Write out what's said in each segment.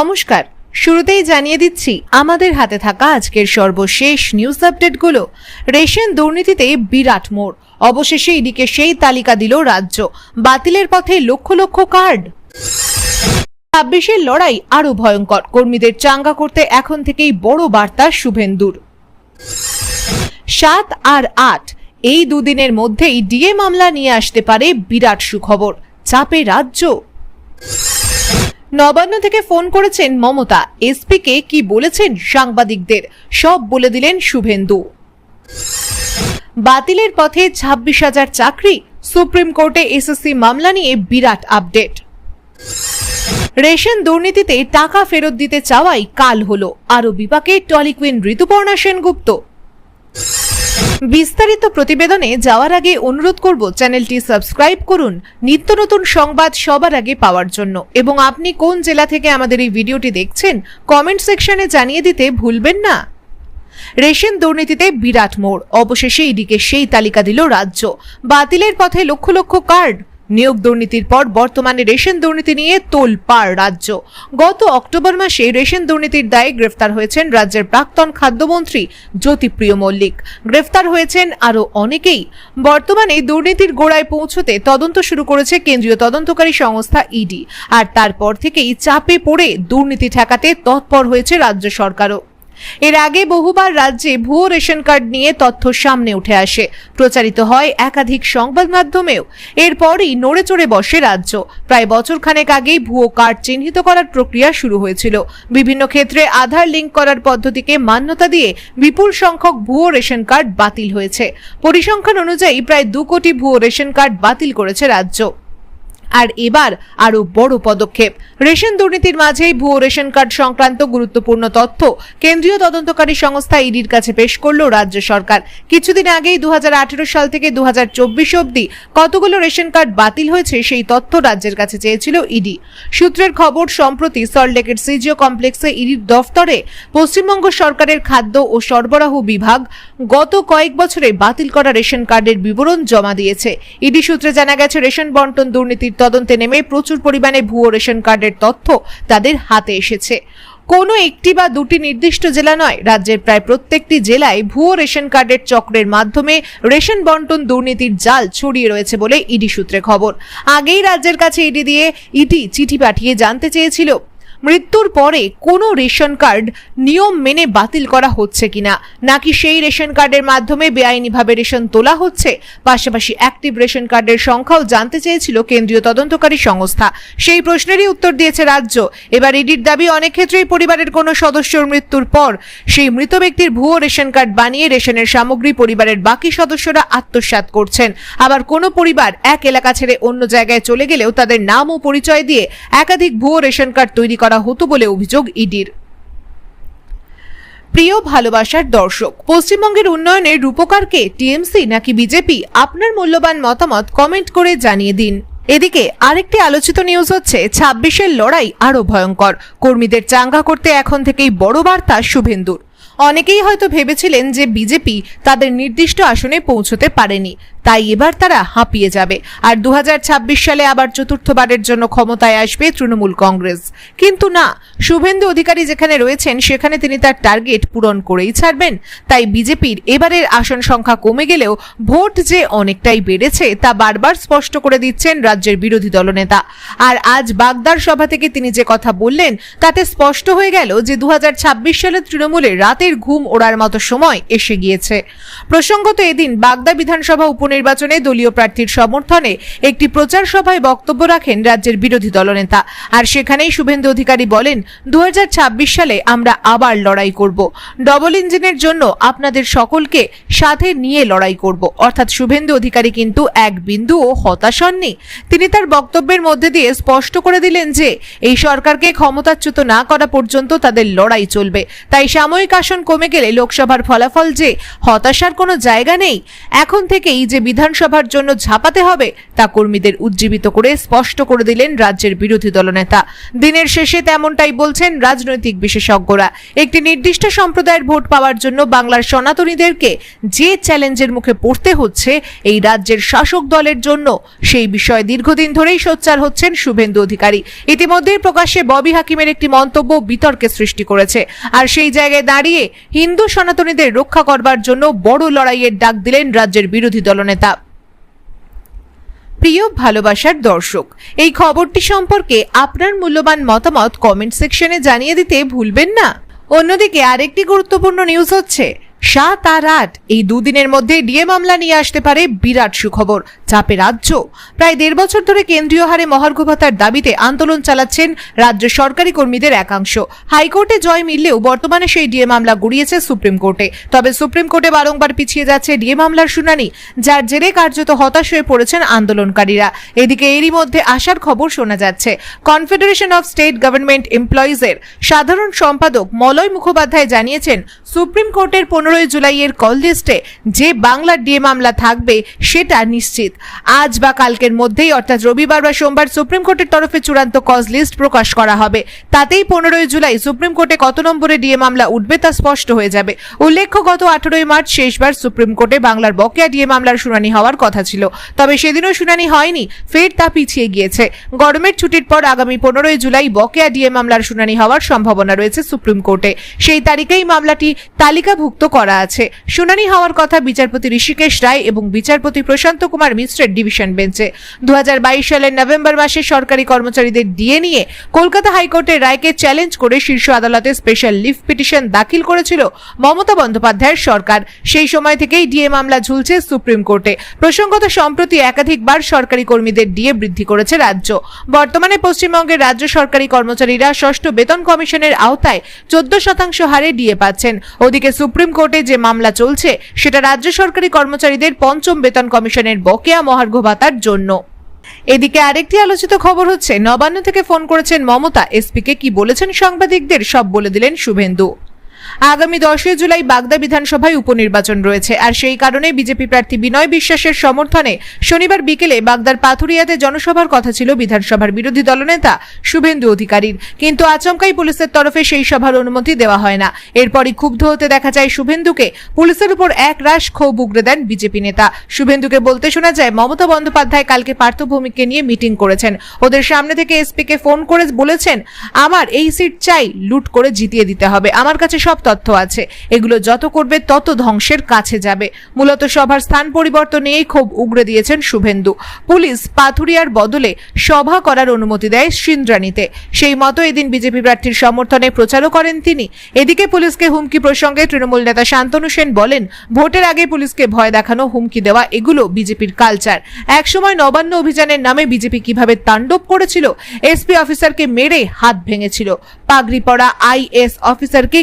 নমস্কার। শুরুতেই জানিয়ে দিচ্ছি, আমাদের হাতে থাকা আজকের সর্বশেষ নিউজ আপডেটগুলো রেশন দুর্নীতিতে বিরাট মোড়। অবশেষে এদিকে সেই তালিকা দিল রাজ্য। বাতিলের পথে লক্ষ লক্ষ কার্ড। ছাব্বিশের লড়াই আরও ভয়ঙ্কর। কর্মীদের চাঙ্গা করতে এখন থেকেই বড় বার্তা শুভেন্দুর। সাত আর আট। এই দুদিনের মধ্যেই ডিএ মামলা নিয়ে আসতে পারে বিরাট সুখবর। চাপে রাজ্য। নবান্ন থেকে ফোন করেছেন মমতা। এসপিকে কি বলেছেন সাংবাদিকদের? সব বলে দিলেন শুভেন্দু। বাতিলের পথে ছাব্বিশ হাজার চাকরি, সুপ্রিম কোর্টে এসএসসি মামলা নিয়ে বিরাট আপডেট। রেশন দুর্নীতিতে টাকা ফেরত দিতে চাওয়াই কাল হলো। আরও বিপাকে টলিকুইন ঋতুপর্ণা সেনগুপ্ত। বিস্তারিত প্রতিবেদনে যাওয়ার আগে অনুরোধ করব চ্যানেলটি সাবস্ক্রাইব করুন। নিত্য নতুন সংবাদ সবার আগে পাওয়ার জন্য। এবং আপনি কোন জেলা থেকে আমাদের এই ভিডিওটি দেখছেন, কমেন্ট সেকশনে জানিয়ে দিতে ভুলবেন না। রেশন দুর্নীতিতে বিরাট মোড়। অবশেষে ইডিকে সেই তালিকা দিল রাজ্য। বাতিলের পথে লক্ষ লক্ষ কার্ড। নিয়োগ দুর্নীতির পর বর্তমানে রেশন দুর্নীতি নিয়ে তোল পার রাজ্য। গত অক্টোবর মাসে রেশন দুর্নীতির দায়ে গ্রেফতার হয়েছেন রাজ্যের প্রাক্তন খাদ্যমন্ত্রী জ্যোতিপ্রিয় মল্লিক। গ্রেফতার হয়েছেন আরও অনেকেই। বর্তমানে দুর্নীতির গোড়ায় পৌঁছতে তদন্ত শুরু করেছে কেন্দ্রীয় তদন্তকারী সংস্থা ইডি। আর তারপর থেকেই চাপে পড়ে দুর্নীতি ঠেকাতে তৎপর হয়েছে রাজ্য সরকারও। এর আগে বহুবার রাজ্যে ভুয়ো রেশন কার্ড নিয়ে তথ্য সামনে উঠে আসে। প্রচারিত হয় একাধিক সংবাদ মাধ্যমেও। এরপরই নড়ে চড়ে বসে রাজ্য। প্রায় বছরখানেক আগেই ভুয়ো কার্ড চিহ্নিত করার প্রক্রিয়া শুরু হয়েছিল। বিভিন্ন ক্ষেত্রে আধার লিঙ্ক করার পদ্ধতিকে মান্যতা দিয়ে বিপুল সংখ্যক ভুয়ো রেশন কার্ড বাতিল হয়েছে। পরিসংখ্যান অনুযায়ী প্রায় দু কোটি ভুয়ো রেশন কার্ড বাতিল করেছে রাজ্য। আর এবার আরও বড় পদক্ষেপ। রেশন দুর্নীতির মাঝেই ভুয়ো রেশন কার্ড সংক্রান্ত গুরুত্বপূর্ণ তথ্য কেন্দ্রীয় তদন্তকারী সংস্থা ইডির কাছে পেশ করল রাজ্য সরকার। কিছুদিন আগেই দু হাজার আঠেরো সাল থেকে দুহাজার চব্বিশ অবধি কতগুলো রেশন কার্ড বাতিল হয়েছে সেই তথ্য রাজ্যের কাছে চেয়েছিল ইডি। সূত্রের খবর, সম্প্রতি সল্টলেকের সিজিও কমপ্লেক্সে ইডির দফতরে পশ্চিমবঙ্গ সরকারের খাদ্য ও সরবরাহ বিভাগ গত কয়েক বছরে বাতিল করা রেশন কার্ডের বিবরণ জমা দিয়েছে। ইডি সূত্রে জানা গেছে, রেশন বন্টন দুর্নীতির তদন্তে নেমে প্রচুর পরিমাণে ভুয়ো রেশন কার্ডের তথ্য তাদের হাতে এসেছে। কোনো একটি বা দুটি নির্দিষ্ট জেলা নয়, রাজ্যের প্রায় প্রত্যেকটি জেলায় ভুয়ো রেশন কার্ডের চক্রের মাধ্যমে রেশন বন্টন দুর্নীতির জাল ছড়িয়ে রয়েছে বলে ইডি সূত্রে খবর। আগেই রাজ্যের কাছে ইডি দিয়ে ইডি চিঠি পাঠিয়ে জানতে চেয়েছিল মৃত্যুর পরে কোনো রেশন কার্ড নিয়ম মেনে বাতিল করা হচ্ছে কিনা? নাকি সেই রেশন কার্ডের মাধ্যমে বেআইনিভাবে রেশন তোলা হচ্ছে? পাশাপাশি অ্যাক্টিভ রেশন কার্ডের সংখ্যাও জানতে চেয়েছিল কেন্দ্রীয় তদন্তকারী সংস্থা। সেই প্রশ্নেরই উত্তর দিয়েছে রাজ্য। এবার ইডির দাবি, অনেক ক্ষেত্রেই পরিবারের কোনো সদস্যর মৃত্যুর পর সেই মৃত ব্যক্তির ভুয়ো রেশন কার্ড বানিয়ে রেশনের সামগ্রী পরিবারের বাকি সদস্যরা আত্মসাৎ করছেন। আবার কোনো পরিবার এক এলাকা ছেড়ে অন্য জায়গায় চলে গেলেও তাদের নাম ও পরিচয় দিয়ে একাধিক ভুয়ো রেশন কার্ড তৈরি করা হতো বলে অভিযোগ ইডির। প্রিয় ভালোবাসার দর্শক, পশ্চিমবঙ্গের উন্নয়নের রূপকারকে টিএমসি নাকি বিজেপি? আপনার মূল্যবান মতামত কমেন্ট করে জানিয়ে দিন। এদিকে আরেকটি আলোচিত নিউজ হচ্ছে, ছাব্বিশের লড়াই আরও ভয়ঙ্কর। কর্মীদের চাঙ্গা করতে এখন থেকেই বড় বার্তা শুভেন্দুর। অনেকেই হয়তো ভেবেছিলেন যে বিজেপি তাদের নির্দিষ্ট আসনে পৌঁছতে পারেনি। তাই এবার তারা হাঁপিয়ে যাবে। আর দু হাজার ছাব্বিশ সালে আবার চতুর্থবারের জন্য ক্ষমতায় আসবে তৃণমূল কংগ্রেস। কিন্তু না, শুভেন্দু অধিকারী যেখানে রয়েছেন, সেখানে তিনি তার টার্গেট পূরণ করেই ছাড়বেন। তাই বিজেপির এবারের আসন সংখ্যা কমে গেলেও ভোট যে অনেকটাই বেড়েছে, তা বারবার স্পষ্ট করে দিচ্ছেন রাজ্যের বিরোধী দলনেতা। আর আজ বাগদার সভা থেকে তিনি যে কথা বললেন, তাতে স্পষ্ট হয়ে গেল যে দু হাজার ছাব্বিশ সালে তৃণমূলের রাতের ঘুম ওড়ার মতো সময় এসে গিয়েছে। প্রসঙ্গত এদিন বাগদা বিধানসভা উপনির্বাচনে দলীয় প্রার্থীর সমর্থনে একটি প্রচার সভায় বক্তব্য রাখেন রাজ্যের বিরোধী দলনেতা। আর সেখানেই শুভেন্দু অধিকারী বলেন দু হাজার ছাব্বিশ সালে আমরা আবার লড়াই করব। ডবল ইঞ্জিনের জন্য আপনাদের সকলকে সাথে নিয়ে লড়াই করব। অর্থাৎ শুভেন্দু অধিকারী কিন্তু এক বিন্দুও হতাশ হননি। তিনি তার বক্তব্যের মধ্যে দিয়ে স্পষ্ট করে দিলেন যে, এই সরকারকে ক্ষমতাচ্যুত না করা পর্যন্ত তাদের লড়াই চলবে। তাই সাময়িক আসন কমে গেলে লোকসভার ফলাফল যে হতাশার কোনো জায়গা নেই, এখন থেকেই যে বিধানসভার জন্য ঝাঁপাতে হবে, তা কর্মীদের উজ্জীবিত করে স্পষ্ট করে দিলেন রাজ্যের বিরোধী দলনেতা। দিনের শেষে তেমনটাই বলছেন রাজনৈতিক বিশেষজ্ঞরা। একটি নির্দিষ্ট সম্প্রদায়ের ভোট পাওয়ার জন্য বাংলার সনাতনীদেরকে যে চ্যালেঞ্জের মুখে পড়তে হচ্ছে, এই রাজ্যের শাসক দলের জন্য সেই বিষয়ে দীর্ঘদিন ধরেই সোচ্চার হচ্ছেন শুভেন্দু অধিকারী। ইতিমধ্যেই প্রকাশ্যে ববি হাকিমের একটি মন্তব্য বিতর্কের সৃষ্টি করেছে। আর সেই জায়গায় দাঁড়িয়ে হিন্দু সনাতনীদের রক্ষা করবার জন্য বড় লড়াইয়ের ডাক দিলেন রাজ্যের বিরোধী দলনেতা। প্রিয় ভালোবাসার দর্শক, এই খবরটি সম্পর্কে আপনার মূল্যবান মতামত কমেন্ট সেকশনে জানিয়ে দিতে ভুলবেন না। অন্যদিকে আরেকটি গুরুত্বপূর্ণ নিউজ হচ্ছে, সাত আর আট এই দুদিনের মধ্যে ডিএ মামলা নিয়ে আসতে পারে বিরাট সুখবর। চাপে রাজ্য। প্রায় দেড় বছর ধরে কেন্দ্রীয় হারে মহার্ঘ ভাতার দাবিতে আন্দোলন চালাচ্ছেন রাজ্য সরকারি কর্মীদের একাংশ। হাইকোর্টে জয় মিললেও বর্তমানে সেই ডিএ মামলা গড়িয়েছে সুপ্রিম কোর্টে। তবে সুপ্রিম কোর্টে বারংবার পিছিয়ে যাচ্ছে ডিএ মামলার শুনানি, যার জেরে কার্যত হতাশ হয়ে পড়েছেন আন্দোলনকারীরা। এদিকে এরই মধ্যে আসার খবর শোনা যাচ্ছে। কনফেডারেশন অফ স্টেট গভর্নমেন্ট এমপ্লয়িজের সাধারণ সম্পাদক মলয় মুখোপাধ্যায় জানিয়েছেন, সুপ্রিম কোর্টের পনেরোই জুলাইয়ের কল লিস্টে যে বাংলার ডিএ মামলা থাকবে সেটা নিশ্চিত। আজ বা কালকের মধ্যেই, অর্থাৎ রবিবার বা সোমবার, সুপ্রিম কোর্টের তরফে চূড়ান্ত কজ লিস্ট প্রকাশ করা হবে। তাতেই পনেরোই জুলাই সুপ্রিম কোর্টে কত নম্বরে ডিএ মামলা উঠবে তা স্পষ্ট হয়ে যাবে। উল্লেখ্য, গত আঠারোই মার্চ শেষবার সুপ্রিম কোর্টে বাংলার বকেয়া ডিএ মামলার শুনানি হওয়ার কথা ছিল। তবে সেদিনও শুনানি হয়নি, ফের তা পিছিয়ে গিয়েছে। গরমের ছুটির পর আগামী পনেরোই জুলাই বকেয়া ডিএ মামলার শুনানি হওয়ার সম্ভাবনা রয়েছে সুপ্রিম কোর্টে। সেই তারিখেই মামলাটি তালিকাভুক্ত করা আছে। শুনানি হওয়ার কথা বিচারপতি ঋষিকেশ রায় এবং বিচারপতি প্রশান্ত কুমার মিশ্রের ডিভিশন বেঞ্চে দু হাজার বাইশ সালের নভেম্বর মাসে সরকারি কর্মচারীদের ডিএ নিয়ে কলকাতা হাইকোর্টের রায়কে চ্যালেঞ্জ করে শীর্ষ আদালতে স্পেশাল লিভ পিটিশন দাখিল করেছিল মমতা বন্দ্যোপাধ্যায়ের সরকার। সেই সময় থেকেই ডিএ মামলা ঝুলছে সুপ্রিম কোর্টে প্রসঙ্গত, সম্প্রতি একাধিকবার সরকারি কর্মীদের ডিএ বৃদ্ধি করেছে রাজ্য। বর্তমানে পশ্চিমবঙ্গের রাজ্য সরকারি কর্মচারীরা ষষ্ঠ বেতন কমিশনের আওতায় চোদ্দ শতাংশ হারে ডিএ পাচ্ছেন। ওদিকে সুপ্রিম কোর্টে যে মামলা চলছে, সেটা রাজ্য সরকারি কর্মচারীদের পঞ্চম বেতন কমিশনের বকেয়া মহার্ঘ ভাতার জন্য। এদিকে আরেকটি আলোচিত খবর হচ্ছে, নবান্ন থেকে ফোন করেছেন মমতা, এসপিকে কি বলেছেন সাংবাদিকদের, সব বলে দিলেন শুভেন্দু। আগামী দশই জুলাই বাগদা বিধানসভায় উপনির্বাচন রয়েছে। আর সেই কারণে বিজেপি প্রার্থী বিনয় বিশ্বাসের সমর্থনে শনিবার বিকেলে বাগদার পাথুরিয়াতে জনসভার কথা ছিল বিধানসভার বিরোধী দলনেতা শুভেন্দু অধিকারীর। কিন্তু আচমকাই পুলিশের তরফে সেই সভার অনুমতি দেওয়া হয় না। এরপরই ক্ষুব্ধ হতে দেখা যায় শুভেন্দুকে। পুলিশের উপর এক রাশ ক্ষোভ উগড়ে দেন বিজেপি নেতা। শুভেন্দুকে বলতে শোনা যায়, মমতা বন্দ্যোপাধ্যায় কালকে পার্থভূমিকে নিয়ে মিটিং করেছেন। ওদের সামনে থেকে এসপিকে ফোন করে বলেছেন, আমার এই সিট চাই, লুট করে জিতিয়ে দিতে হবে। আমার কাছে সব তথ্য আছে। এগুলো যত করবে তত ধ্বংসের কাছে যাবে। মূলত সভার স্থান পরিবর্তন ক্ষোভ উগড়ে দিয়েছেন শুভেন্দু। পুলিশ পাথুরিয়ার বদলে সভা করার অনুমতি দেয় সিন্দ্রানীতে। সেই মতো এদিন বিজেপি প্রার্থীর সমর্থনে প্রচারও করেন তিনি। এদিকে পুলিশকে হুমকি প্রসঙ্গে তৃণমূল নেতা শান্তনু সেন বলেন, ভোটের আগে পুলিশকে ভয় দেখানো, হুমকি দেওয়া, এগুলো বিজেপির কালচার। একসময় নবান্ন অভিযানের নামে বিজেপি কীভাবে তাণ্ডব করেছিল, এসপি অফিসারকে মেরে হাত ভেঙেছিল। পাগড়ি পরা আইএস অফিসারকে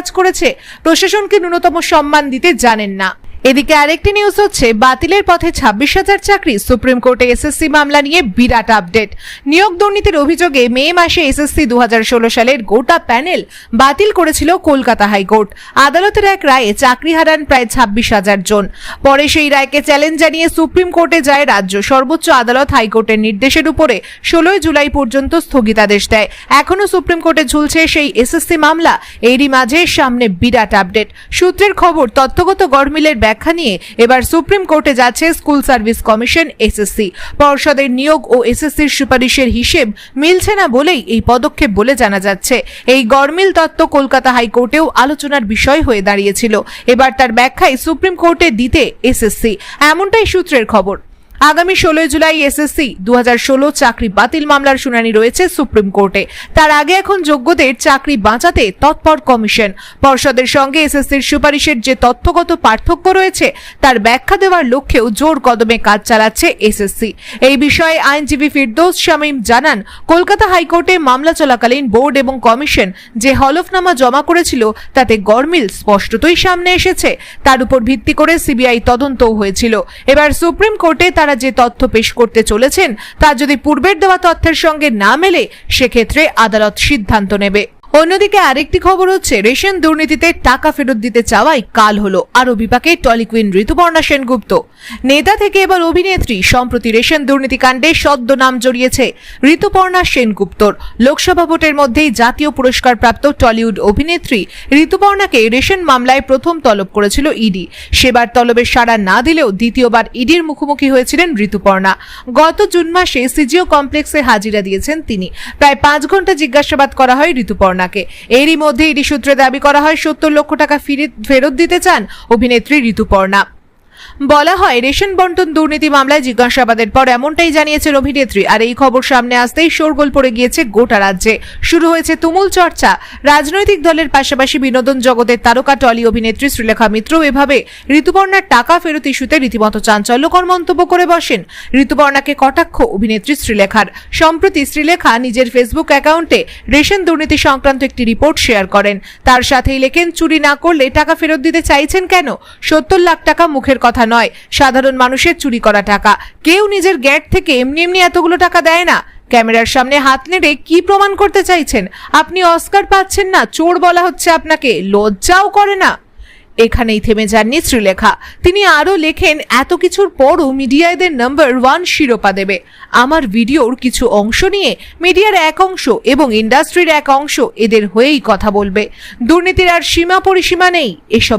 গালিগালাজ করেছে। প্রশাসনকে ন্যূনতম সম্মান দিতে জানেন না। এদিকে আরেকটি নিউজ হচ্ছে, বাতিলের পথে ছাব্বিশ হাজার চাকরি সুপ্রিম কোর্টে এসএসসি মামলা নিয়ে বিরাট আপডেট নিয়োগ দুর্নীতির অভিযোগে মে মাসে এসএসসি দুহাজার ষোলো সালের গোটা প্যানেল বাতিল করেছিল কলকাতা হাইকোর্ট। আদালতের এক রায়ে চাকরি হারান প্রায় ছাব্বিশ হাজার জন। পরে সেই রায়কে চ্যালেঞ্জ জানিয়ে সুপ্রিম কোর্টে যায় রাজ্য। সর্বোচ্চ আদালত হাইকোর্টের নির্দেশের উপরে ষোলোই জুলাই পর্যন্ত স্থগিতাদেশ দেয়। এখনও সুপ্রিম কোর্টে ঝুলছে সেই এসএসসি মামলা। এরই মাঝে সামনে বিরাট আপডেট সূত্রের খবর, তথ্যগত গড়মিলের ব্যাখ্যা নিয়ে এবার সুপ্রিম কোর্টে যাচ্ছে স্কুল সার্ভিস কমিশন এসএসসি পর্ষদের নিয়োগ ও এসএসসির সুপারিশের হিসেব মিলছে না বলেই এই পদক্ষেপ বলে জানা যাচ্ছে। এই গরমিল তত্ত্ব কলকাতা হাইকোর্টেও আলোচনার বিষয় হয়ে দাঁড়িয়েছিল। এবার তার ব্যাখ্যায় সুপ্রিম কোর্টে দিতে এসএসসি এমনটাই সূত্রের খবর। আগামী ষোলোই জুলাই এসএসসি দু হাজার ষোলো চাকরি বাতিল মামলার শুনানি রয়েছে সুপ্রিম কোর্টে। তার আগে এখন যোগ্যদের চাকরি বাঁচাতে তৎপর কমিশন। পর্ষদের সঙ্গে এসএসসির সুপারিশের যে তথ্যগত পার্থক্য রয়েছে, তার ব্যাখ্যা দেওয়ার লক্ষ্যেও জোর কদমে কাজ চালাচ্ছে এসএসসি এই বিষয়ে আইনজীবী ফিরদৌস শামীম জানান, কলকাতা হাইকোর্টে মামলা চলাকালীন বোর্ড এবং কমিশন যে হলফনামা জমা করেছিল, তাতে গরমিল স্পষ্টতই সামনে এসেছে। তার উপর ভিত্তি করে সিবিআই তদন্তও হয়েছিল। এবার সুপ্রিম কোর্টে তারা যে তথ্য পেশ করতে চলেছেন, তা যদি পূর্বের দেওয়া তথ্যের সঙ্গে না মেলে, সেক্ষেত্রে আদালত সিদ্ধান্ত নেবে। অন্যদিকে আরেকটি খবর হচ্ছে, রেশন দুর্নীতিতে টাকা ফেরত দিতে চাওয়াই কাল হলো। আরও বিপাকে টলিকুইন ঋতুপর্ণা সেনগুপ্ত। নেতা থেকে এবার অভিনেত্রী, সম্প্রতি রেশন দুর্নীতিকাণ্ডে সদ্য নাম জড়িয়েছে ঋতুপর্ণা সেনগুপ্তর। লোকসভা ভোটের মধ্যেই জাতীয় পুরস্কার প্রাপ্ত টলিউড অভিনেত্রী ঋতুপর্ণাকে রেশন মামলায় প্রথম তলব করেছিল ইডি। সেবার তলবের সাড়া না দিলেও দ্বিতীয়বার ইডির মুখোমুখি হয়েছিলেন ঋতুপর্ণা। গত জুন মাসে সিজিও কমপ্লেক্সে হাজিরা দিয়েছেন তিনি। প্রায় পাঁচ ঘণ্টা জিজ্ঞাসাবাদ করা হয় ঋতুপর্ণাকে এরই মধ্যে ইডি সূত্রে দাবি করা হয়, সত্তর লক্ষ টাকা ফিরে- ফেরত দিতে চান অভিনেত্রী ঋতুপর্ণা। বলা হয়, রেশন বন্টন দুর্নীতি মামলায় জিজ্ঞাসাবাদের পর এমনটাই জানিয়েছেন অভিনেত্রী আর এই খবর সামনে আসতেই শোরগোল পড়ে গিয়েছে গোটা রাজ্যে। শুরু হয়েছে তুমুল চর্চা। রাজনৈতিক দলের পাশাপাশি বিনোদন জগতের তারকা টলি অভিনেত্রী শ্রীলেখা মিত্র এভাবে ঋতুপর্ণার টাকা ফেরত ইস্যুতে রীতিমতো চাঞ্চল্যকর মন্তব্য করে বসেন। ঋতুপর্ণাকে কটাক্ষ অভিনেত্রী শ্রীলেখার। সম্প্রতি শ্রীলেখা নিজের ফেসবুক অ্যাকাউন্টে রেশন দুর্নীতি সংক্রান্ত একটি রিপোর্ট শেয়ার করেন। তার সাথেই লেখেন, চুরি না করলে টাকা ফেরত দিতে চাইছেন কেন? সত্তর লাখ টাকা মুখের কথা নয়। সাধারণ মানুষের চুরি করা টাকা। কেউ নিজের গ্যাট থেকে এমনি এমনি এতগুলো টাকা দেয় না। ক্যামেরার সামনে হাত নেড়ে কি প্রমাণ করতে চাইছেন? আপনি অস্কার পাচ্ছেন না, চোর বলা হচ্ছে আপনাকে, লজ্জাও করে না। এখানেই থেমে যাননি শ্রীলেখা। তিনি আরও লেখেন, এত কিছুর পরও মিডিয়া এদের নাম্বার ওয়ান শিরোপা দেবে। আমার ভিডিওর কিছু অংশ নিয়ে মিডিয়ার এক অংশ এবং ইন্ডাস্ট্রির এক অংশ এদের হয়েই কথা বলবে। দুর্নীতির আর সীমা পরিসীমা নেই। এসব